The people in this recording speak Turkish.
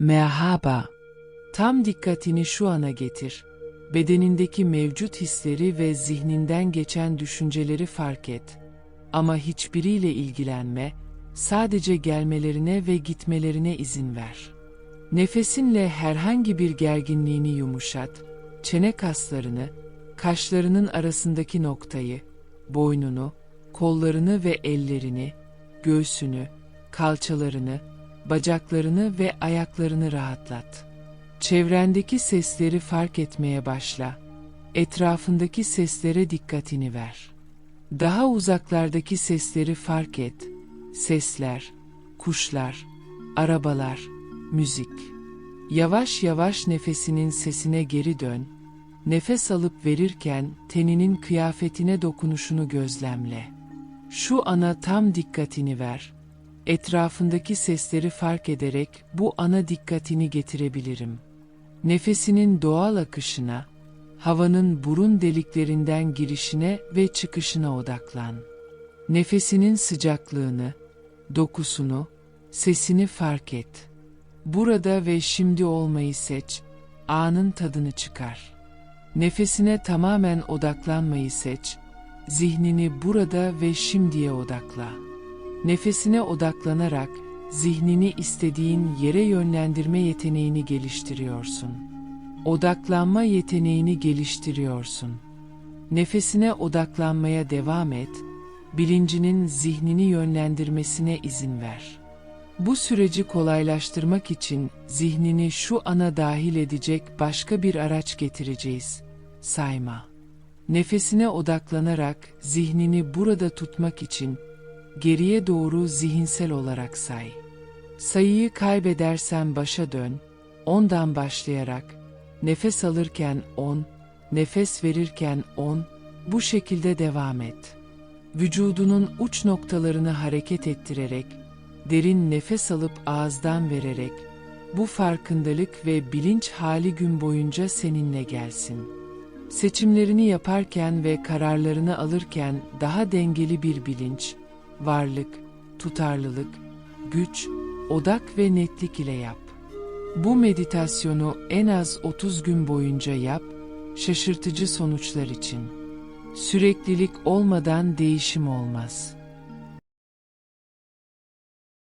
Merhaba. Tam dikkatini şu ana getir. Bedenindeki mevcut hisleri ve zihninden geçen düşünceleri fark et. Ama hiçbiriyle ilgilenme, sadece gelmelerine ve gitmelerine izin ver. Nefesinle herhangi bir gerginliğini yumuşat, çene kaslarını, kaşlarının arasındaki noktayı, boynunu, kollarını ve ellerini, göğsünü, kalçalarını, bacaklarını ve ayaklarını rahatlat. Çevrendeki sesleri fark etmeye başla. Etrafındaki seslere dikkatini ver. Daha uzaklardaki sesleri fark et. Sesler, kuşlar, arabalar, müzik. Yavaş yavaş nefesinin sesine geri dön. Nefes alıp verirken teninin kıyafetine dokunuşunu gözlemle. Şu ana tam dikkatini ver. Etrafındaki sesleri fark ederek bu ana dikkatini getirebilirim. Nefesinin doğal akışına, havanın burun deliklerinden girişine ve çıkışına odaklan. Nefesinin sıcaklığını, dokusunu, sesini fark et. Burada ve şimdi olmayı seç, anın tadını çıkar. Nefesine tamamen odaklanmayı seç, zihnini burada ve şimdiye odakla. Nefesine odaklanarak zihnini istediğin yere yönlendirme yeteneğini geliştiriyorsun. Odaklanma yeteneğini geliştiriyorsun. Nefesine odaklanmaya devam et, bilincinin zihnini yönlendirmesine izin ver. Bu süreci kolaylaştırmak için zihnini şu ana dahil edecek başka bir araç getireceğiz. Sayma. Nefesine odaklanarak zihnini burada tutmak için geriye doğru zihinsel olarak say. Sayıyı kaybedersen başa dön, ondan başlayarak, nefes alırken on, nefes verirken on, bu şekilde devam et. Vücudunun uç noktalarını hareket ettirerek, derin nefes alıp ağızdan vererek, bu farkındalık ve bilinç hali gün boyunca seninle gelsin. Seçimlerini yaparken ve kararlarını alırken daha dengeli bir bilinç, varlık, tutarlılık, güç, odak ve netlik ile yap. Bu meditasyonu en az 30 gün boyunca yap, şaşırtıcı sonuçlar için. Süreklilik olmadan değişim olmaz.